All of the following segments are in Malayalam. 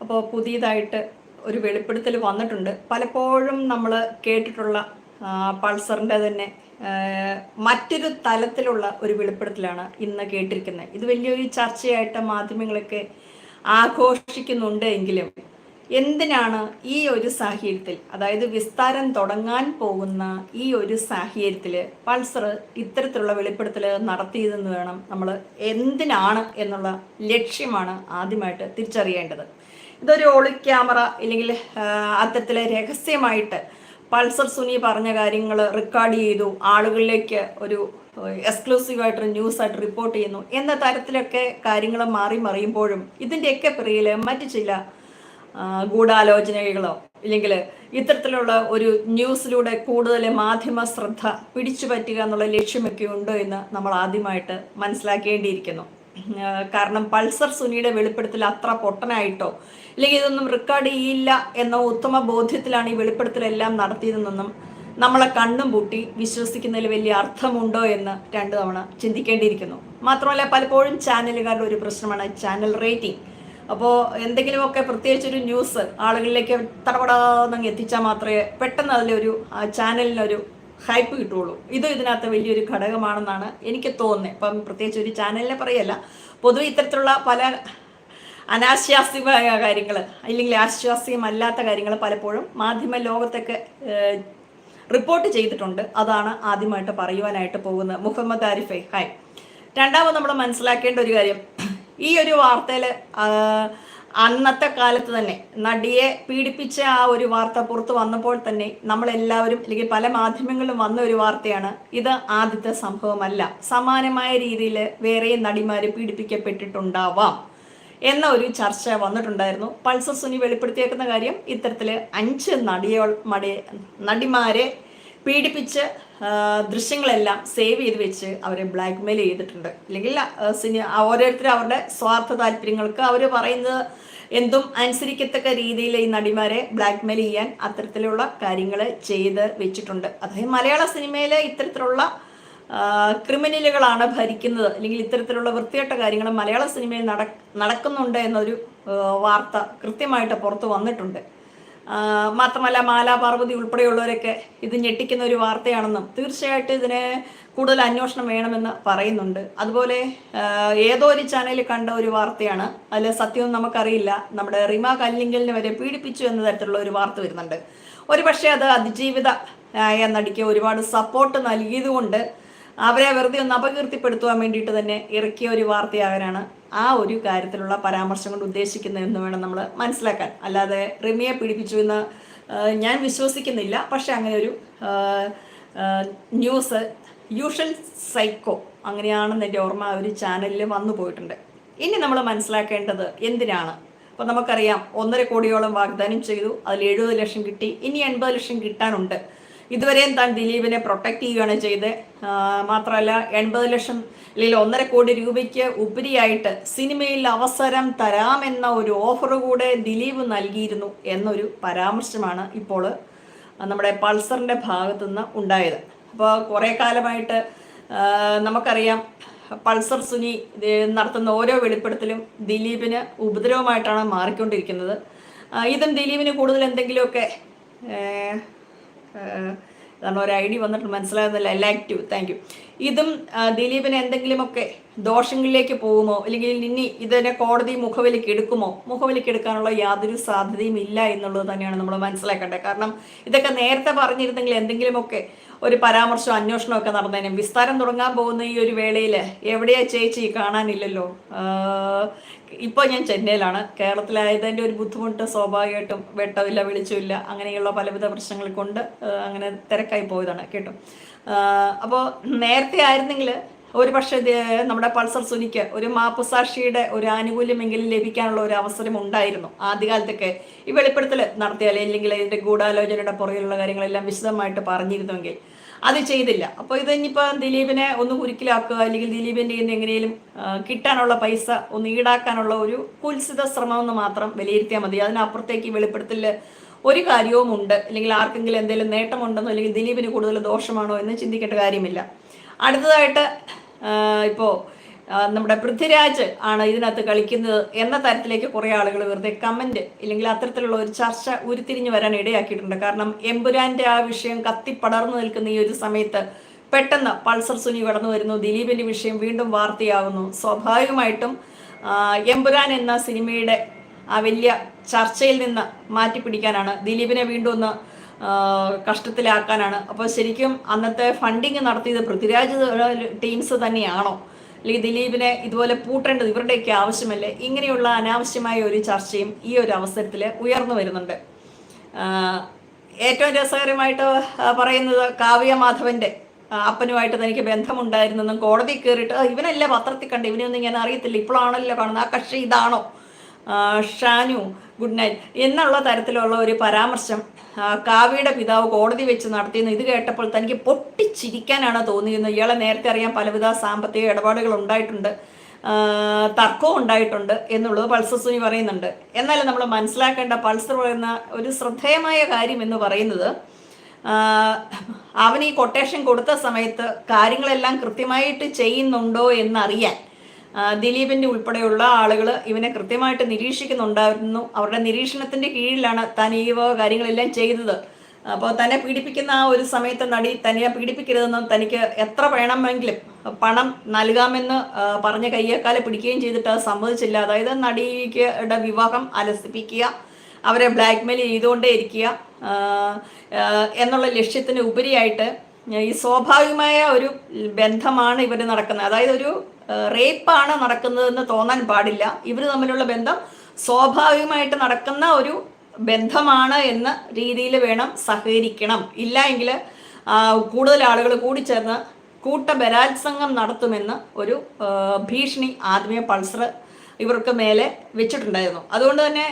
അപ്പോൾ പുതിയതായിട്ട് ഒരു വെളിപ്പെടുത്തൽ വന്നിട്ടുണ്ട്. പലപ്പോഴും നമ്മൾ കേട്ടിട്ടുള്ള പൾസറിന്റെ തന്നെ മറ്റൊരു തലത്തിലുള്ള ഒരു വെളിപ്പെടുത്തലാണ് ഇന്ന് കേട്ടിരിക്കുന്നത്. ഇത് വലിയൊരു ചർച്ചയായിട്ട് മാധ്യമങ്ങളൊക്കെ ആഘോഷിക്കുന്നുണ്ട് എങ്കിലും എന്തിനാണ് ഈ ഒരു സാഹചര്യത്തിൽ അതായത് വിസ്താരം തുടങ്ങാൻ പോകുന്ന ഈ ഒരു സാഹചര്യത്തിൽ പൾസർ ഇത്തരത്തിലുള്ള വെളിപ്പെടുത്തൽ നടത്തിയതെന്ന് വേണം നമ്മൾ എന്തിനാണ് എന്നുള്ള ലക്ഷ്യമാണ് ആദ്യമായിട്ട് തിരിച്ചറിയേണ്ടത്. ഇതൊരു ഒളി ക്യാമറ ഇല്ലെങ്കിൽ അത്തരത്തിലെ രഹസ്യമായിട്ട് പൾസർ സുനി പറഞ്ഞ കാര്യങ്ങൾ റെക്കോർഡ് ചെയ്തു ആളുകളിലേക്ക് ഒരു എക്സ്ക്ലൂസീവ് ആയിട്ടൊരു ന്യൂസ് ആയിട്ട് റിപ്പോർട്ട് ചെയ്യുന്നു എന്ന തരത്തിലൊക്കെ കാര്യങ്ങൾ മാറി മറിയുമ്പോഴും ഇതിന്റെയൊക്കെ പിറകിൽ മറ്റു ചില ഗൂഢാലോചനകളോ ഇല്ലെങ്കിൽ ഇത്തരത്തിലുള്ള ഒരു ന്യൂസിലൂടെ കൂടുതൽ മാധ്യമ ശ്രദ്ധ പിടിച്ചു പറ്റുക എന്നുള്ള ലക്ഷ്യമൊക്കെ ഉണ്ട് എന്ന് നമ്മൾ ആദ്യമായിട്ട് മനസ്സിലാക്കേണ്ടിയിരിക്കുന്നു. കാരണം പൾസർ സുനിയുടെ വെളിപ്പെടുത്തൽ അത്ര പൊട്ടനായിട്ടോ അല്ലെങ്കിൽ ഇതൊന്നും റെക്കോർഡ് ചെയ്യില്ല എന്ന ഉത്തമ ബോധ്യത്തിലാണ് ഈ വെളിപ്പെടുത്തലെല്ലാം നടത്തിയതെന്നൊന്നും നമ്മളെ കണ്ണും പൂട്ടി വിശ്വസിക്കുന്നതിൽ വലിയ അർത്ഥമുണ്ടോ എന്ന് രണ്ടു തവണ ചിന്തിക്കേണ്ടിയിരിക്കുന്നു. മാത്രമല്ല പലപ്പോഴും ചാനലുകാരുടെ ഒരു പ്രശ്നമാണ് ചാനൽ റേറ്റിംഗ്. അപ്പോൾ എന്തെങ്കിലുമൊക്കെ പ്രത്യേകിച്ചൊരു ന്യൂസ് ആളുകളിലേക്ക് തടപടാന്നങ്ങ് എത്തിച്ചാൽ മാത്രമേ പെട്ടെന്ന് അതിലൊരു ചാനലിനൊരു ഹൈപ്പ് കിട്ടുള്ളൂ. ഇത് ഇതിനകത്ത് വലിയൊരു ഘടകമാണെന്നാണ് എനിക്ക് തോന്നുന്നത് ഇപ്പം പ്രത്യേകിച്ച് ഒരു ചാനലിനെ പറയല്ല. പൊതുവെ ഇത്തരത്തിലുള്ള പല അനാശ്വാസ്യമായ കാര്യങ്ങൾ അല്ലെങ്കിൽ ആശ്വാസ്യമല്ലാത്ത കാര്യങ്ങൾ പലപ്പോഴും മാധ്യമ ലോകത്തൊക്കെ റിപ്പോർട്ട് ചെയ്തിട്ടുണ്ട്. അതാണ് ആദ്യമായിട്ട് പറയുവാനായിട്ട് പോകുന്നത്. മുഹമ്മദ് ആരിഫെ ഹായ് രണ്ടാമത് നമ്മൾ മനസ്സിലാക്കേണ്ട ഒരു കാര്യം ഈ ഒരു വാർത്തയിൽ അന്നത്തെ കാലത്ത് തന്നെ നടിയെ പീഡിപ്പിച്ച ആ ഒരു വാർത്ത പുറത്തു വന്നപ്പോൾ തന്നെ നമ്മളെല്ലാവരും അല്ലെങ്കിൽ പല മാധ്യമങ്ങളിലും വന്ന ഒരു വാർത്തയാണ് ഇത് ആദ്യത്തെ സംഭവമല്ല. സമാനമായ രീതിയിൽ വേറെ നടിമാർ പീഡിപ്പിക്കപ്പെട്ടിട്ടുണ്ടാവാം എന്ന ഒരു ചർച്ച വന്നിട്ടുണ്ടായിരുന്നു. പൾസർ സുനി വെളിപ്പെടുത്തിയേക്കുന്ന കാര്യം ഇത്തരത്തിൽ അഞ്ച് നടിയോൾ മടി നടിമാരെ പീഡിപ്പിച്ച് ദൃശ്യങ്ങളെല്ലാം സേവ് ചെയ്ത് വെച്ച് അവരെ ബ്ലാക്ക് മെയിൽ ചെയ്തിട്ടുണ്ട് അല്ലെങ്കിൽ സിനി ഓരോരുത്തരും അവരുടെ സ്വാർത്ഥ താല്പര്യങ്ങൾക്ക് അവർ പറയുന്നത് എന്തും അനുസരിക്കത്തക്ക രീതിയിൽ ഈ നടിമാരെ ബ്ലാക്ക് മെയിൽ ചെയ്യാൻ അത്തരത്തിലുള്ള കാര്യങ്ങൾ ചെയ്ത് വെച്ചിട്ടുണ്ട്. അതായത് മലയാള സിനിമയിൽ ഇത്തരത്തിലുള്ള ക്രിമിനലുകളാണ് ഭരിക്കുന്നത്. അല്ലെങ്കിൽ ഇത്തരത്തിലുള്ള വൃത്തികെട്ട കാര്യങ്ങൾ മലയാള സിനിമയിൽ നടക്കുന്നുണ്ട് എന്നൊരു വാർത്ത കൃത്യമായിട്ട് പുറത്തു വന്നിട്ടുണ്ട്. മാത്രമല്ല മാലാ പാർവതി ഉൾപ്പെടെയുള്ളവരൊക്കെ ഇത് ഞെട്ടിക്കുന്ന ഒരു വാർത്തയാണെന്നും തീർച്ചയായിട്ടും ഇതിന് കൂടുതൽ അന്വേഷണം വേണമെന്ന് പറയുന്നുണ്ട്. അതുപോലെ ഏതോ ഒരു ചാനലിൽ കണ്ട ഒരു വാർത്തയാണ്. അതിൽ സത്യം നമുക്കറിയില്ല. നമ്മുടെ റിമ കല്ലിങ്കലിനെ വരെ പീഡിപ്പിച്ചു എന്ന തരത്തിലുള്ള ഒരു വാർത്ത വരുന്നുണ്ട്. ഒരു പക്ഷേ അത് അതിജീവിത ആയ നടിക്ക് ഒരുപാട് സപ്പോർട്ട് നൽകിയതുകൊണ്ട് അവരെ വെറുതെ ഒന്ന് അപകീർത്തിപ്പെടുത്തുവാൻ വേണ്ടിയിട്ട് തന്നെ ഇറക്കിയ ഒരു വാർത്തയാകാനാണ് ആ ഒരു കാര്യത്തിലുള്ള പരാമർശം കൊണ്ട് ഉദ്ദേശിക്കുന്നത് എന്ന് വേണം നമ്മൾ മനസ്സിലാക്കാൻ. അല്ലാതെ റിമിയെ പീഡിപ്പിച്ചു എന്ന് ഞാൻ വിശ്വസിക്കുന്നില്ല. പക്ഷെ അങ്ങനെ ഒരു ന്യൂസ് യൂഷ്വൽ സൈക്കോ അങ്ങനെയാണെന്ന് എന്റെ ഓർമ്മ ഒരു ചാനലിൽ വന്നു പോയിട്ടുണ്ട്. ഇനി നമ്മൾ മനസ്സിലാക്കേണ്ടത് എന്തിനാണ്? അപ്പോൾ നമുക്കറിയാം ഒന്നര കോടിയോളം വാഗ്ദാനം ചെയ്തു അതിൽ എഴുപത് ലക്ഷം കിട്ടി ഇനി എൺപത് ലക്ഷം കിട്ടാനുണ്ട്. ഇതുവരെയും താൻ ദിലീപിനെ പ്രൊട്ടക്ട് ചെയ്യുകയാണ് ചെയ്ത് മാത്രമല്ല എൺപത് ലക്ഷം അല്ലെങ്കിൽ ഒന്നര കോടി രൂപയ്ക്ക് ഉപരിയായിട്ട് സിനിമയിൽ അവസരം തരാമെന്ന ഒരു ഓഫർ കൂടെ ദിലീപ് നൽകിയിരുന്നു എന്നൊരു പരാമർശമാണ് ഇപ്പോൾ നമ്മുടെ പൾസറിന്റെ ഭാഗത്തു നിന്ന് ഉണ്ടായത്. അപ്പോൾ കുറേ കാലമായിട്ട് നമുക്കറിയാം പൾസർ സുനി നടത്തുന്ന ഓരോ വെളിപ്പെടുത്തലും ദിലീപിന് ഉപദ്രവമായിട്ടാണ് മാറിക്കൊണ്ടിരിക്കുന്നത്. ഇതും ദിലീപിന് കൂടുതൽ എന്തെങ്കിലുമൊക്കെ കാരണം ഒരു ഐ ഡി വന്നിട്ട് മനസ്സിലാകുന്നില്ല. എലാക്റ്റീവ് താങ്ക് യു ഇതും ദിലീപിന് എന്തെങ്കിലുമൊക്കെ ദോഷങ്ങളിലേക്ക് പോകുമോ? അല്ലെങ്കിൽ ഇനി ഇതിനെ കോടതി മുഖവിലേക്ക് എടുക്കുമോ? മുഖവിലേക്ക് എടുക്കാനുള്ള യാതൊരു സാധ്യതയും ഇല്ല എന്നുള്ളത് തന്നെയാണ് നമ്മൾ മനസ്സിലാക്കേണ്ടത്. കാരണം ഇതൊക്കെ നേരത്തെ പറഞ്ഞിരുന്നെങ്കിൽ എന്തെങ്കിലുമൊക്കെ ഒരു പരാമർശം അന്വേഷണം ഒക്കെ നടന്നതിനും വിസ്താരം തുടങ്ങാൻ പോകുന്ന ഈ ഒരു വേളയിൽ എവിടെയാ ചേച്ചി കാണാനില്ലല്ലോ? ഇപ്പോൾ ഞാൻ ചെന്നൈയിലാണ്. കേരളത്തിലായതിന്റെ ഒരു ബുദ്ധിമുട്ട് സ്വാഭാവികമായിട്ടും വെട്ടമില്ല വിളിച്ചുമില്ല അങ്ങനെയുള്ള പലവിധ പ്രശ്നങ്ങൾ കൊണ്ട് അങ്ങനെ തിരക്കായി പോയതാണ്. കേട്ടോ? അപ്പോൾ നേരത്തെ ആയിരുന്നെങ്കിൽ ഒരു പക്ഷേ നമ്മുടെ പൾസർ സുനിക്ക് ഒരു മാപ്പുസാക്ഷിയുടെ ഒരു ആനുകൂല്യമെങ്കിലും ലഭിക്കാനുള്ള ഒരു അവസരം ഉണ്ടായിരുന്നു. ആദ്യകാലത്തൊക്കെ ഈ വെളിപ്പെടുത്തൽ നടത്തിയാൽ അല്ലെങ്കിൽ അതിന്റെ ഗൂഢാലോചനയുടെ പുറകിലുള്ള കാര്യങ്ങളെല്ലാം വിശദമായിട്ട് പറഞ്ഞിരുന്നുവെങ്കിൽ അത് ചെയ്തില്ല. അപ്പോൾ ഇത് ഇനിയിപ്പോൾ ദിലീപിനെ ഒന്ന് കുരുക്കിലാക്കുക അല്ലെങ്കിൽ ദിലീപിന്റെ ഇന്ന് എങ്ങനെയും കിട്ടാനുള്ള പൈസ ഒന്ന് ഈടാക്കാനുള്ള ഒരു കുൽസിത ശ്രമം എന്ന് മാത്രം വിലയിരുത്തിയാൽ മതി. അതിനപ്പുറത്തേക്ക് വെളിപ്പെടുത്തൽ ഒരു കാര്യവും ഉണ്ട്. അല്ലെങ്കിൽ ആർക്കെങ്കിലും എന്തെങ്കിലും നേട്ടമുണ്ടെന്നോ അല്ലെങ്കിൽ ദിലീപിന് കൂടുതൽ ദോഷമാണോ എന്ന് ചിന്തിക്കേണ്ട കാര്യമില്ല. അടുത്തതായിട്ട് ഇപ്പോൾ നമ്മുടെ പൃഥ്വിരാജ് ആണ് ഇതിനകത്ത് കളിക്കുന്നത് എന്ന തരത്തിലേക്ക് കുറേ ആളുകൾ വെറുതെ കമന്റ് ഇല്ലെങ്കിൽ അത്തരത്തിലുള്ള ഒരു ചർച്ച ഉരുത്തിരിഞ്ഞു വരാൻ ഇടയാക്കിയിട്ടുണ്ട്. കാരണം എമ്പുരാന്റെ ആ വിഷയം കത്തിപ്പടർന്നു നിൽക്കുന്ന ഈ ഒരു സമയത്ത് പെട്ടെന്ന് പൾസർ സുനി കടന്നു വരുന്നു. ദിലീപിന്റെ വിഷയം വീണ്ടും വാർത്തയാകുന്നു സ്വാഭാവികമായിട്ടും എമ്പുരാൻ എന്ന സിനിമയുടെ ആ വലിയ ചർച്ചയിൽ നിന്ന് മാറ്റി മാറ്റിപ്പിടിക്കാനാണ് ദിലീപിനെ വീണ്ടും ഒന്ന് കഷ്ടത്തിലാക്കാനാണ്. അപ്പോൾ ശരിക്കും അന്നത്തെ ഫണ്ടിങ് നടത്തിയത് പൃഥ്വിരാജ് ടീംസ് തന്നെയാണോ? അല്ലെങ്കിൽ ദിലീപിനെ ഇതുപോലെ പൂട്ടേണ്ടത് ഇവരുടെയൊക്കെ ആവശ്യമല്ലേ? ഇങ്ങനെയുള്ള അനാവശ്യമായ ഒരു ചർച്ചയും ഈ ഒരു അവസരത്തിൽ ഉയർന്നു വരുന്നുണ്ട്. ഏറ്റവും രസകരമായിട്ട് പറയുന്നത് കാവ്യ മാധവന്റെ അപ്പനുമായിട്ട് തനിക്ക് ബന്ധമുണ്ടായിരുന്നെന്നും കോടതി കയറിയിട്ട് ഇവനല്ലേ പത്രത്തിൽ കണ്ട് ഇവനൊന്നും ഞാൻ അറിയത്തില്ല ഇപ്പോഴാണല്ലോ കാണുന്നത് ആ കക്ഷി ഇതാണോ? Shanu good night. എന്നുള്ള തരത്തിലുള്ള ഒരു പരാമർശം കാവിയുടെ പിതാവ് കോടതി വെച്ച് നടത്തിയെന്ന് ഇത് കേട്ടപ്പോൾ തനിക്ക് പൊട്ടിച്ചിരിക്കാനാണ് തോന്നിയിരുന്നത്. ഇയാളെ നേരത്തെ അറിയാൻ പലവിധ സാമ്പത്തിക ഇടപാടുകൾ ഉണ്ടായിട്ടുണ്ട് തർക്കവും ഉണ്ടായിട്ടുണ്ട് എന്നുള്ളത് പൾസർ സുനി പറയുന്നുണ്ട്. എന്നാൽ നമ്മൾ മനസ്സിലാക്കേണ്ട പൾസർ പറയുന്ന ഒരു ശ്രദ്ധേയമായ കാര്യം എന്ന് പറയുന്നത് അവൻ ഈ കൊട്ടേഷൻ കൊടുത്ത സമയത്ത് കാര്യങ്ങളെല്ലാം കൃത്യമായിട്ട് ചെയ്യുന്നുണ്ടോ എന്നറിയാൻ ദിലീപിന്റെ ഉൾപ്പെടെയുള്ള ആളുകൾ ഇവനെ കൃത്യമായിട്ട് നിരീക്ഷിക്കുന്നുണ്ടായിരുന്നു. അവരുടെ നിരീക്ഷണത്തിന്റെ കീഴിലാണ് താൻ ഈ വക കാര്യങ്ങളെല്ലാം ചെയ്തത്. അപ്പോൾ തന്നെ പീഡിപ്പിക്കുന്ന ആ ഒരു സമയത്ത് നടി തനിയെ പീഡിപ്പിക്കരുതെന്നും തനിക്ക് എത്ര വേണമെങ്കിലും പണം നൽകാമെന്ന് പറഞ്ഞ കയ്യേക്കാലെ പിടിക്കുകയും ചെയ്തിട്ട് അത് സമ്മതിച്ചില്ല. അതായത് നടിയുടെ വിവാഹം അലസിപ്പിക്കുക അവരെ ബ്ലാക്ക്മെയിൽ ചെയ്തുകൊണ്ടേ ഇരിക്കുക എന്നുള്ള ലക്ഷ്യത്തിന് ഉപരിയായിട്ട് ഈ സ്വാഭാവികമായ ഒരു ബന്ധമാണ് ഇവർ നടക്കുന്നത്. അതായത് ഒരു റേപ്പാണ് നടക്കുന്നതെന്ന് തോന്നാൻ പാടില്ല. ഇവർ തമ്മിലുള്ള ബന്ധം സ്വാഭാവികമായിട്ട് നടക്കുന്ന ഒരു ബന്ധമാണ് എന്ന രീതിയിൽ വേണം സഹകരിക്കണം. ഇല്ല എങ്കിൽ കൂടുതൽ ആളുകൾ കൂടിച്ചേർന്ന് കൂട്ട ബലാത്സംഗം നടത്തുമെന്ന് ഒരു ഭീഷണി ആദ്യമേ പൾസർ ഇവർക്ക് മേലെ വെച്ചിട്ടുണ്ടായിരുന്നു. അതുകൊണ്ട് തന്നെ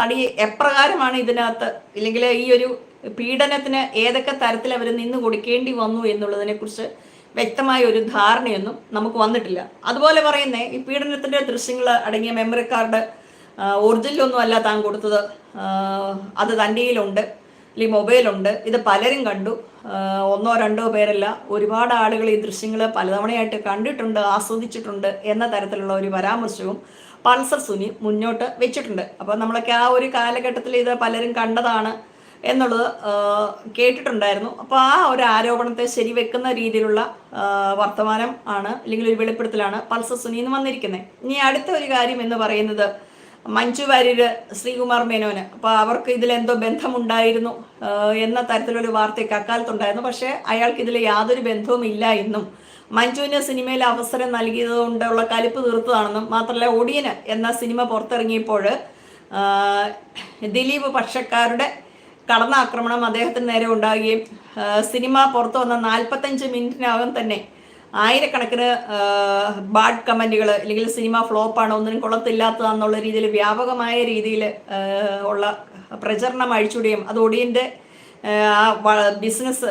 നടി എപ്രകാരമാണ് ഇതിനകത്ത് ഇല്ലെങ്കിൽ ഈ ഒരു പീഡനത്തിന് ഏതൊക്കെ തരത്തിൽ അവർ നിന്ന് കൊടുക്കേണ്ടി വന്നു എന്നുള്ളതിനെ കുറിച്ച് വ്യക്തമായ ഒരു ധാരണയൊന്നും നമുക്ക് വന്നിട്ടില്ല. അതുപോലെ പറയുന്നേ ഈ പീഡനത്തിന്റെ ദൃശ്യങ്ങൾ അടങ്ങിയ മെമ്മറി കാർഡ് ഒറിജിനലൊന്നും അല്ല താൻ കൊടുത്തത്. അത് തന്റെ കയ്യിലുണ്ട് അല്ലെങ്കിൽ മൊബൈലുണ്ട് ഇത് പലരും കണ്ടു. ഒന്നോ രണ്ടോ പേരല്ല. ഒരുപാട് ആളുകൾ ഈ ദൃശ്യങ്ങൾ പലതവണയായിട്ട് കണ്ടിട്ടുണ്ട് ആസ്വദിച്ചിട്ടുണ്ട് എന്ന തരത്തിലുള്ള ഒരു പരാമർശവും പൾസർ സുനി മുന്നോട്ട് വെച്ചിട്ടുണ്ട്. അപ്പോൾ നമ്മളൊക്കെ ആ ഒരു കാലഘട്ടത്തിൽ ഇത് പലരും കണ്ടതാണ്. എന്നുള്ളത് കേട്ടിട്ടുണ്ടായിരുന്നു. അപ്പോൾ ആ ഒരു ആരോപണത്തെ ശരിവെക്കുന്ന രീതിയിലുള്ള വർത്തമാനം ആണ് അല്ലെങ്കിൽ ഒരു വെളിപ്പെടുത്തലാണ് പൾസർ സുനി എന്ന് വന്നിരിക്കുന്നത് ഇനി അടുത്ത ഒരു കാര്യം എന്ന് പറയുന്നത് മഞ്ജു വാര്യര് ശ്രീകുമാർ മേനോന്. അപ്പോൾ അവർക്ക് ഇതിലെന്തോ ബന്ധമുണ്ടായിരുന്നു എന്ന തരത്തിലൊരു വാർത്തയൊക്കെ അക്കാലത്തുണ്ടായിരുന്നു. പക്ഷേ അയാൾക്ക് ഇതിൽ യാതൊരു ബന്ധവും ഇല്ല എന്നും മഞ്ജുവിന് സിനിമയിൽ അവസരം നൽകിയത് കൊണ്ടുള്ള കലിപ്പ് തീർത്തതാണെന്നും മാത്രമല്ല ഒടിയന് എന്ന സിനിമ പുറത്തിറങ്ങിയപ്പോൾ ദിലീപ് പക്ഷക്കാരുടെ കടന്നാക്രമണം അദ്ദേഹത്തിന് നേരെ ഉണ്ടാകുകയും സിനിമ പുറത്തു വന്ന നാൽപ്പത്തഞ്ച് മിനിറ്റിനകം തന്നെ ആയിരക്കണക്കിന് ബാഡ് കമന്റുകൾ അല്ലെങ്കിൽ സിനിമ ഫ്ലോപ്പാണ് ഒന്നിനും കൊള്ളത്തില്ലാത്തതാന്നുള്ള രീതിയിൽ വ്യാപകമായ രീതിയിൽ ഉള്ള പ്രചരണം അഴിച്ചുവിടുകയും അത് ഒടിയന്റെ ആ ബിസിനസ്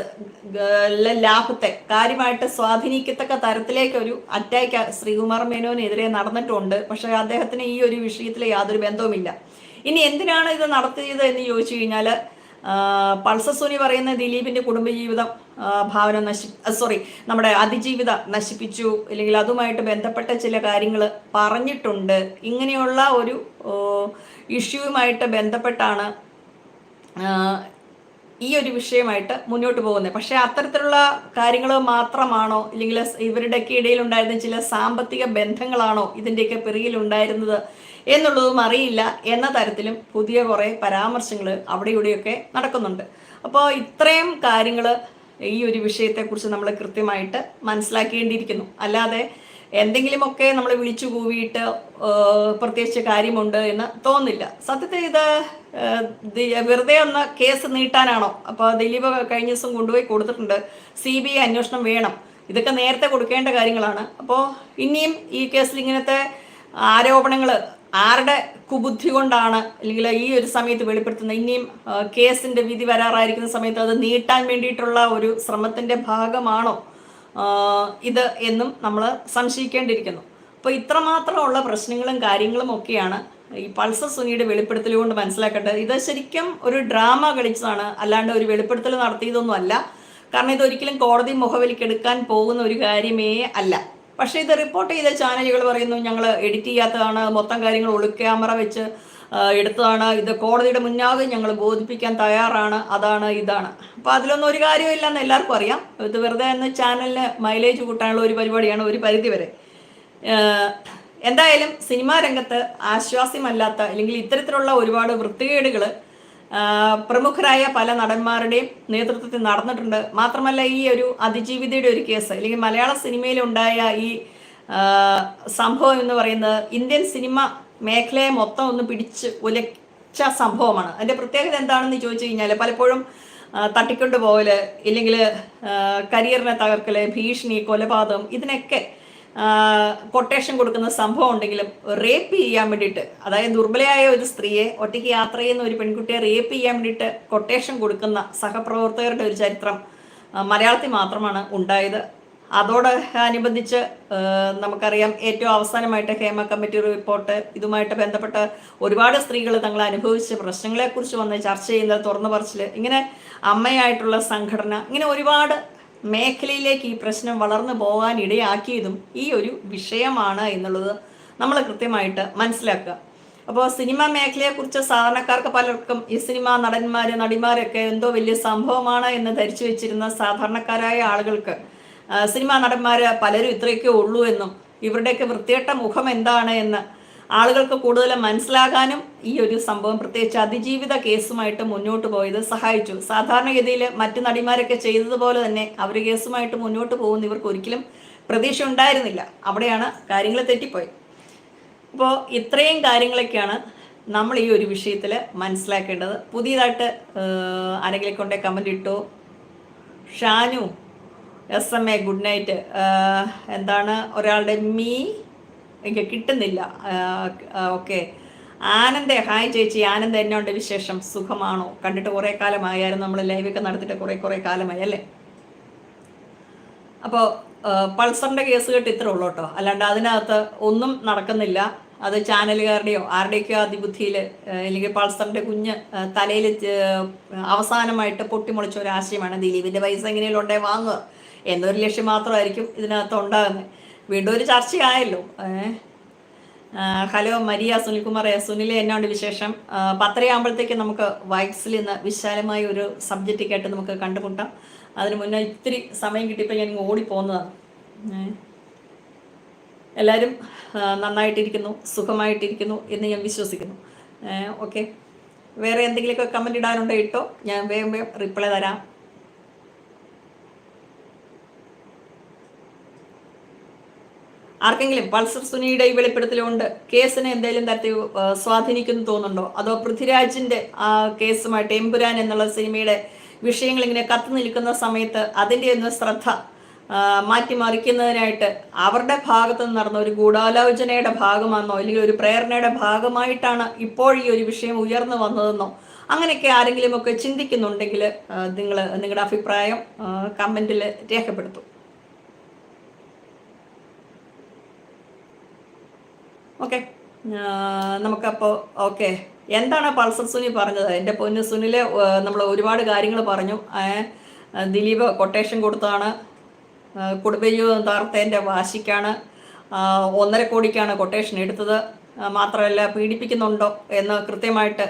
ലാഭത്തെ കാര്യമായിട്ട് സ്വാധീനിക്കത്തക്ക തരത്തിലേക്ക് ഒരു അറ്റാക്ക് ശ്രീകുമാർ മേനോനെതിരെ നടന്നിട്ടുണ്ട്. പക്ഷേ അദ്ദേഹത്തിന് ഈ ഒരു വിഷയത്തിൽ യാതൊരു ബന്ധവുമില്ല. ഇനി എന്തിനാണ് ഇത് നടത്തിയത് എന്ന് ചോദിച്ചു കഴിഞ്ഞാൽ പൾസർ സുനി പറയുന്ന ദിലീപിന്റെ കുടുംബജീവിതം ഭാവന നശി സോറി നമ്മുടെ അതിജീവിത നശിപ്പിച്ചു അല്ലെങ്കിൽ അതുമായിട്ട് ബന്ധപ്പെട്ട ചില കാര്യങ്ങൾ പറഞ്ഞിട്ടുണ്ട്. ഇങ്ങനെയുള്ള ഒരു ഇഷ്യൂവുമായിട്ട് ബന്ധപ്പെട്ടാണ് ഈ ഒരു വിഷയമായിട്ട് മുന്നോട്ട് പോകുന്നത്. പക്ഷേ അത്തരത്തിലുള്ള കാര്യങ്ങൾ മാത്രമാണോ? ഇല്ലെങ്കിൽ ഇവരുടെയൊക്കെ ഇടയിൽ ഉണ്ടായിരുന്ന ചില സാമ്പത്തിക ബന്ധങ്ങളാണോ ഇതിന്റെയൊക്കെ പിറകിൽ ഉണ്ടായിരുന്നത് എന്നുള്ളതും അറിയില്ല എന്ന തരത്തിലും പുതിയ കുറേ പരാമർശങ്ങൾ അവിടെ ഇവിടെയൊക്കെ നടക്കുന്നുണ്ട്. അപ്പോൾ ഇത്രയും കാര്യങ്ങൾ ഈ ഒരു വിഷയത്തെക്കുറിച്ച് നമ്മൾ കൃത്യമായിട്ട് മനസ്സിലാക്കേണ്ടിയിരിക്കുന്നു. അല്ലാതെ എന്തെങ്കിലുമൊക്കെ നമ്മൾ വിളിച്ചു കൂവിയിട്ട് പ്രത്യേകിച്ച് കാര്യമുണ്ട് എന്ന് തോന്നില്ല. സത്യത്തിൽ ഇത് വെറുതെ ഒന്ന് കേസ് നീട്ടാനാണോ? അപ്പോൾ ദിലീപ് കഴിഞ്ഞ ദിവസം കൊണ്ടുപോയി കൊടുത്തിട്ടുണ്ട്. സി ബി ഐ അന്വേഷണം വേണം. ഇതൊക്കെ നേരത്തെ കൊടുക്കേണ്ട കാര്യങ്ങളാണ്. അപ്പോൾ ഇനിയും ഈ കേസിൽ ഇങ്ങനത്തെ ആരോപണങ്ങൾ ആരുടെ കുബുദ്ധി കൊണ്ടാണ് അല്ലെങ്കിൽ ഈ ഒരു സമയത്ത് വെളിപ്പെടുത്തുന്നത്? ഇനിയും കേസിന്റെ വിധി വരാറായിരിക്കുന്ന സമയത്ത് അത് നീട്ടാൻ വേണ്ടിയിട്ടുള്ള ഒരു ശ്രമത്തിന്റെ ഭാഗമാണോ? ഇത് എന്നും നമ്മൾ സംശയിക്കേണ്ടിയിരിക്കുന്നു. അപ്പോൾ ഇത്രമാത്രമുള്ള പ്രശ്നങ്ങളും കാര്യങ്ങളും ഒക്കെയാണ്. ഈ പൾസർ സുനിയുടെ വെളിപ്പെടുത്തൽ കൊണ്ട് മനസ്സിലാക്കട്ടെ ഇത് ശരിക്കും ഒരു ഡ്രാമ കളിച്ചതാണ്. അല്ലാണ്ട് ഒരു വെളിപ്പെടുത്തൽ നടത്തിയതൊന്നും അല്ല. കാരണം ഇതൊരിക്കലും കോടതി മുഖവിലിക്കെടുക്കാൻ പോകുന്ന ഒരു കാര്യമേ അല്ല. പക്ഷേ ഇത് റിപ്പോർട്ട് ചെയ്ത ചാനലുകൾ പറയുന്നു ഞങ്ങൾ എഡിറ്റ് ചെയ്യാത്തതാണ് മൊത്തം കാര്യങ്ങൾ ഒളി ക്യാമറ വെച്ച് എടുത്തതാണ്. ഇത് കോടതിയുടെ മുന്നാകെ ഞങ്ങൾ ബോധിപ്പിക്കാൻ തയ്യാറാണ്. അതാണ് ഇതാണ്. അപ്പോൾ അതിലൊന്നും ഒരു കാര്യമില്ല എന്ന് എല്ലാവർക്കും അറിയാം. ഇത് വെറുതെ എന്ന ചാനലിന് മൈലേജ് കൂട്ടാനുള്ള ഒരു പരിപാടിയാണ് ഒരു പരിധി വരെ. എന്തായാലും സിനിമാ രംഗത്ത് ആശ്വാസ്യമല്ലാത്ത അല്ലെങ്കിൽ ഇത്തരത്തിലുള്ള ഒരുപാട് വൃത്തികേടുകൾ പ്രമുഖരായ പല നടന്മാരുടെയും നേതൃത്വത്തിൽ നടന്നിട്ടുണ്ട്. മാത്രമല്ല ഈ ഒരു അതിജീവിതയുടെ ഒരു കേസ് അല്ലെങ്കിൽ മലയാള സിനിമയിൽ ഉണ്ടായ ഈ സംഭവം എന്ന് പറയുന്നത് ഇന്ത്യൻ സിനിമ മേഖലയെ മൊത്തം ഒന്ന് പിടിച്ച് ഉലച്ച സംഭവമാണ്. അതിന്റെ പ്രത്യേകത എന്താണെന്ന് ചോദിച്ചു കഴിഞ്ഞാൽ പലപ്പോഴും ആ, തട്ടിക്കൊണ്ട് പോകൽ ഇല്ലെങ്കിൽ കരിയറിനെ തകർക്കൽ ഭീഷണി കൊലപാതകം ഇതിനൊക്കെ കൊട്ടേഷൻ കൊടുക്കുന്ന സംഭവം ഉണ്ടെങ്കിലും റേപ്പ് ചെയ്യാൻ വേണ്ടിയിട്ട് അതായത് ദുർബലയായ ഒരു സ്ത്രീയെ ഒറ്റയ്ക്ക് യാത്ര ചെയ്യുന്ന ഒരു പെൺകുട്ടിയെ റേപ്പ് ചെയ്യാൻ വേണ്ടിയിട്ട് കൊട്ടേഷൻ കൊടുക്കുന്ന സഹപ്രവർത്തകരുടെ ഒരു ചരിത്രം മലയാളത്തിൽ മാത്രമാണ് ഉണ്ടായത്. അതോട് അനുബന്ധിച്ച് നമുക്കറിയാം ഏറ്റവും അവസാനമായിട്ട് ഹേമ കമ്മിറ്റി റിപ്പോർട്ട് ഇതുമായിട്ട് ബന്ധപ്പെട്ട് ഒരുപാട് സ്ത്രീകൾ തങ്ങൾ അനുഭവിച്ച പ്രശ്നങ്ങളെക്കുറിച്ച് വന്ന് ചർച്ച ചെയ്യുന്നത് തുറന്നു ഇങ്ങനെ അമ്മയായിട്ടുള്ള സംഘടന ഇങ്ങനെ ഒരുപാട് മേഖലയിലേക്ക് ഈ പ്രശ്നം വളർന്നു പോകാൻ ഇടയാക്കിയതും ഈ ഒരു വിഷയമാണ് എന്നുള്ളത് നമ്മൾ കൃത്യമായിട്ട് മനസ്സിലാക്കുക. അപ്പോൾ സിനിമ മേഖലയെക്കുറിച്ച് സാധാരണക്കാർക്ക് പലർക്കും ഈ സിനിമ നടന്മാർ നടിമാരൊക്കെ എന്തോ വലിയ സംഭവമാണ് എന്ന് ധരിച്ചു വെച്ചിരുന്ന സാധാരണക്കാരായ ആളുകൾക്ക് സിനിമാ നടന്മാർ പലരും ഇത്രയൊക്കെ ഉള്ളൂ എന്നും ഇവരുടെയൊക്കെ വൃത്തികെട്ട മുഖം എന്താണ് എന്ന് ആളുകൾക്ക് കൂടുതൽ മനസ്സിലാകാനും ഈ ഒരു സംഭവം പ്രത്യേകിച്ച് അതിജീവിത കേസുമായിട്ട് മുന്നോട്ട് പോയത് സഹായിച്ചു. സാധാരണഗതിയിൽ മറ്റു നടിമാരൊക്കെ ചെയ്തതുപോലെ തന്നെ അവർ കേസുമായിട്ട് മുന്നോട്ട് പോകുന്ന ഇവർക്ക് ഒരിക്കലും പ്രതീക്ഷ ഉണ്ടായിരുന്നില്ല. അവിടെയാണ് കാര്യങ്ങൾ തെറ്റിപ്പോയി അപ്പോൾ ഇത്രയും കാര്യങ്ങളൊക്കെയാണ് നമ്മൾ ഈ ഒരു വിഷയത്തിൽ മനസ്സിലാക്കേണ്ടത്. പുതിയതായിട്ട് ആരെങ്കിലും കൊണ്ടേ കമന്റ് ഇട്ടു? Shanu S M A good night എന്താണ്? ഒരാളുടെ മീ എനിക്ക് കിട്ടുന്നില്ല. ഓക്കെ. ആനന്ദ ഹായ് ചേച്ചി. ആനന്ദ എന്നോണ്ട് വിശേഷം? സുഖമാണോ? കണ്ടിട്ട് കുറേ കാലമായായിരുന്നു നമ്മൾ ലൈവൊക്കെ നടത്തിയിട്ട് കുറേ കുറേ കാലമായി അല്ലേ? അപ്പോൾ പൾസറിന്റെ കേസ് കേട്ട് ഇത്ര ഉള്ളൂ കേട്ടോ. അല്ലാണ്ട് അതിനകത്ത് ഒന്നും നടക്കുന്നില്ല. അത് ചാനലുകാരുടെയോ ആരുടെയൊക്കെയോ അതിബുദ്ധിയിൽ അല്ലെങ്കിൽ പൾസറിന്റെ കുഞ്ഞ് തലയിൽ അവസാനമായിട്ട് പൊട്ടിമുളിച്ച ഒരു ആശയമാണ് ദിലീപിന്റെ പൈസ എങ്ങനെയുള്ള ഉണ്ടേ വാങ്ങുക. എന്നൊരു ലക്ഷ്യം മാത്രമായിരിക്കും ഇതിനകത്ത് ഉണ്ടാകുന്നത്. വീണ്ടും ഒരു ചർച്ചയായല്ലോ. ഹലോ മരിയ സുനിൽകുമാർ സുനിലെ എന്നാണ്ട് വിശേഷം? പത്തരയാകുമ്പോഴത്തേക്ക് നമുക്ക് വൈക്സിൽ നിന്ന് വിശാലമായ ഒരു സബ്ജക്റ്റ് കേട്ട് നമുക്ക് കണ്ടുമുട്ടാം. അതിന് മുന്നേ ഇത്തിരി സമയം കിട്ടിയപ്പോൾ ഞാൻ ഓടിപ്പോന്നതാണ്. എല്ലാവരും നന്നായിട്ടിരിക്കുന്നു സുഖമായിട്ടിരിക്കുന്നു എന്ന് ഞാൻ വിശ്വസിക്കുന്നു. ഓക്കെ. വേറെ എന്തെങ്കിലുമൊക്കെ കമന്റ് ഇടാനുണ്ടോ ഇട്ടോ? ഞാൻ വേഗം വേഗം റിപ്ലൈ തരാം. ആർക്കെങ്കിലും പൾസർ സുനിയുടെ ഈ വെളിപ്പെടുത്തലുകൊണ്ട് കേസിനെ എന്തെങ്കിലും തരത്തിൽ സ്വാധീനിക്കുന്നു തോന്നുന്നുണ്ടോ? അതോ പൃഥ്വിരാജിന്റെ ആ കേസുമായിട്ട് എമ്പുരാൻ എന്നുള്ള സിനിമയുടെ വിഷയങ്ങൾ ഇങ്ങനെ കത്തു നിൽക്കുന്ന സമയത്ത് അതിന്റെ ഒന്ന് ശ്രദ്ധ മാറ്റി മാറ്റിമറിക്കുന്നതിനായിട്ട് അവരുടെ ഭാഗത്ത് നിന്ന് നടന്ന ഒരു ഗൂഢാലോചനയുടെ ഭാഗമാണെന്നോ അല്ലെങ്കിൽ ഒരു പ്രേരണയുടെ ഭാഗമായിട്ടാണ് ഇപ്പോൾ ഈ ഒരു വിഷയം ഉയർന്നു വന്നതെന്നോ അങ്ങനെയൊക്കെ ആരെങ്കിലുമൊക്കെ ചിന്തിക്കുന്നുണ്ടെങ്കിൽ നിങ്ങൾ നിങ്ങളുടെ അഭിപ്രായം കമന്റിൽ രേഖപ്പെടുത്തും. ഓക്കെ. നമുക്കപ്പോൾ ഓക്കെ. എന്താണ് പൾസർ സുനി പറഞ്ഞത്? എന്റെ പൊന്ന് സുനിലെ നമ്മൾ ഒരുപാട് കാര്യങ്ങൾ പറഞ്ഞു. ദിലീപ് കൊട്ടേഷൻ കൊടുത്താണ്. കുടുംബജീവിതം തകർത്തതിന്റെ വാശിക്കാണ്. ഒന്നര കോടിക്കാണ് കൊട്ടേഷൻ എടുത്തത്. മാത്രമല്ല പീഡിപ്പിക്കുന്നുണ്ടോ എന്ന് കൃത്യമായിട്ട്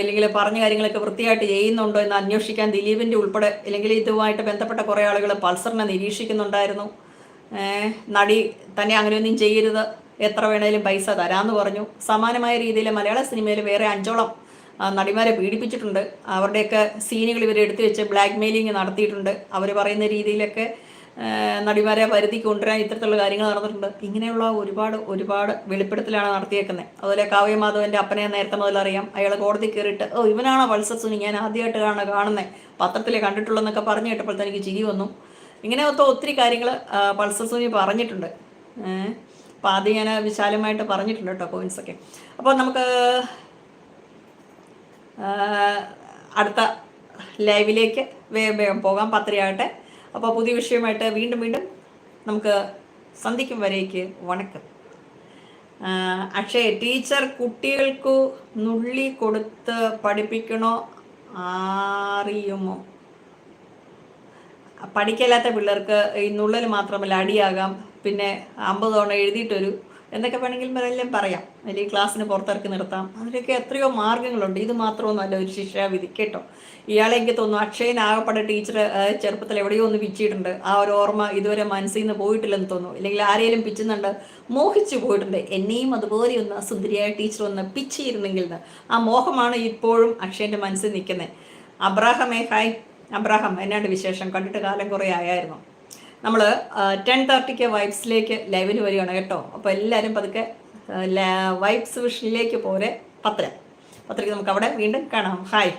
ഇല്ലെങ്കിൽ പറഞ്ഞ കാര്യങ്ങളൊക്കെ വൃത്തിയായിട്ട് ചെയ്യുന്നുണ്ടോ എന്ന് അന്വേഷിക്കാൻ ദിലീപിന്റെ ഉൾപ്പെടെ അല്ലെങ്കിൽ ഇതുമായിട്ട് ബന്ധപ്പെട്ട കുറേ ആളുകൾ പൾസറിനെ നിരീക്ഷിക്കുന്നുണ്ടായിരുന്നു. നടി തന്നെ അങ്ങനെയൊന്നും ചെയ്യരുത്. എത്ര വേണേലും പൈസ തരാമെന്ന് പറഞ്ഞു. സമാനമായ രീതിയിൽ മലയാള സിനിമയിൽ വേറെ അഞ്ചോളം നടിമാരെ പീഡിപ്പിച്ചിട്ടുണ്ട്. അവരുടെയൊക്കെ സീനുകൾ ഇവർ എടുത്തു വെച്ച് ബ്ലാക്ക് മെയിലിംഗ് നടത്തിയിട്ടുണ്ട്. അവർ പറയുന്ന രീതിയിലൊക്കെ നടിമാരെ പരിധി കൊണ്ടുവരാൻ ഇത്തരത്തിലുള്ള കാര്യങ്ങൾ നടന്നിട്ടുണ്ട്. ഇങ്ങനെയുള്ള ഒരുപാട് ഒരുപാട് വെളിപ്പെടുത്തലാണ് നടത്തിയേക്കുന്നത് അതുപോലെ കാവ്യ മാധവന്റെ അപ്പനെ നേരത്തെ മുതൽ അറിയാം. അയാൾ കോടതി കയറിയിട്ട് ഓ ഇവനാണോ വത്സർ സുനി? ഞാൻ ആദ്യമായിട്ട് കാണുന്ന കാണുന്നത് പത്രത്തിൽ കണ്ടിട്ടുള്ളതെന്നൊക്കെ പറഞ്ഞു കേട്ടപ്പോൾ എനിക്ക് ചിരി വന്നു. ഇങ്ങനെ ഒത്ത ഒത്തിരി കാര്യങ്ങൾ പൾസർ സുനി പറഞ്ഞിട്ടുണ്ട്. ഏഹ് അപ്പോൾ അത് ഞാൻ വിശാലമായിട്ട് പറഞ്ഞിട്ടുണ്ട് കേട്ടോ പോയിൻസൊക്കെ അപ്പോൾ നമുക്ക് അടുത്ത ലൈവിലേക്ക് വേഗം വേഗം പോകാം പത്രയാകട്ടെ അപ്പോൾ പുതിയ വിഷയമായിട്ട് വീണ്ടും വീണ്ടും നമുക്ക് സന്ധിക്കും വരേക്ക് വണക്കം. അക്ഷയ് ടീച്ചർ കുട്ടികൾക്ക് നുള്ളി കൊടുത്ത് പഠിപ്പിക്കണോ? അറിയുമോ? പഠിക്കലാത്ത പിള്ളേർക്ക് ഈ നുള്ളൽ മാത്രമല്ല അടിയാകാം. പിന്നെ അമ്പത് തവണ എഴുതിയിട്ടൊരു എന്നൊക്കെ വേണമെങ്കിൽ എല്ലാം പറയാം. അല്ലെങ്കിൽ ക്ലാസ്സിന് പുറത്തിറക്കി നിർത്താം. അതിലൊക്കെ എത്രയോ മാർഗങ്ങളുണ്ട്. ഇത് മാത്രമൊന്നുമല്ല ഒരു ശിക്ഷാവിധി. കേട്ടോ? ഇയാളെ എനിക്ക് തോന്നുന്നു അക്ഷയൻ ആകപ്പെട്ട ടീച്ചർ ചെറുപ്പത്തിൽ എവിടെയോ ഒന്ന് പിച്ചിട്ടുണ്ട് ആ ഒരു ഓർമ്മ ഇതുവരെ മനസ്സിൽ നിന്ന് പോയിട്ടില്ലെന്ന് തോന്നുന്നു. ഇല്ലെങ്കിൽ ആരെങ്കിലും പിച്ചുന്നുണ്ട് മോഹിച്ചു പോയിട്ടുണ്ട്. എന്നെയും അതുപോലെ ഒന്ന് സുന്ദരിയായ ടീച്ചർ ഒന്ന് പിച്ചിരുന്നെങ്കിൽ എന്ന് ആ മോഹമാണ് ഇപ്പോഴും അക്ഷയന്റെ മനസ്സിൽ നിൽക്കുന്നത് അബ്രാഹമേ ഹായ്. അബ്രാഹം എന്നാണ്ട് വിശേഷം? കണ്ടിട്ട് കാലം കുറേ ആയായിരുന്നു? നമ്മൾ ടെൻ തേർട്ടിക്ക് വൈബ്സിലേക്ക് ലൈവിന് വരികയാണ് കേട്ടോ. അപ്പോൾ എല്ലാവരും പതുക്കെ വൈബ്സ് വിഷനിലേക്ക് പോരെ. പത്തര. പത്രയ്ക്ക് നമുക്ക് അവിടെ വീണ്ടും കാണാം. ഹായ്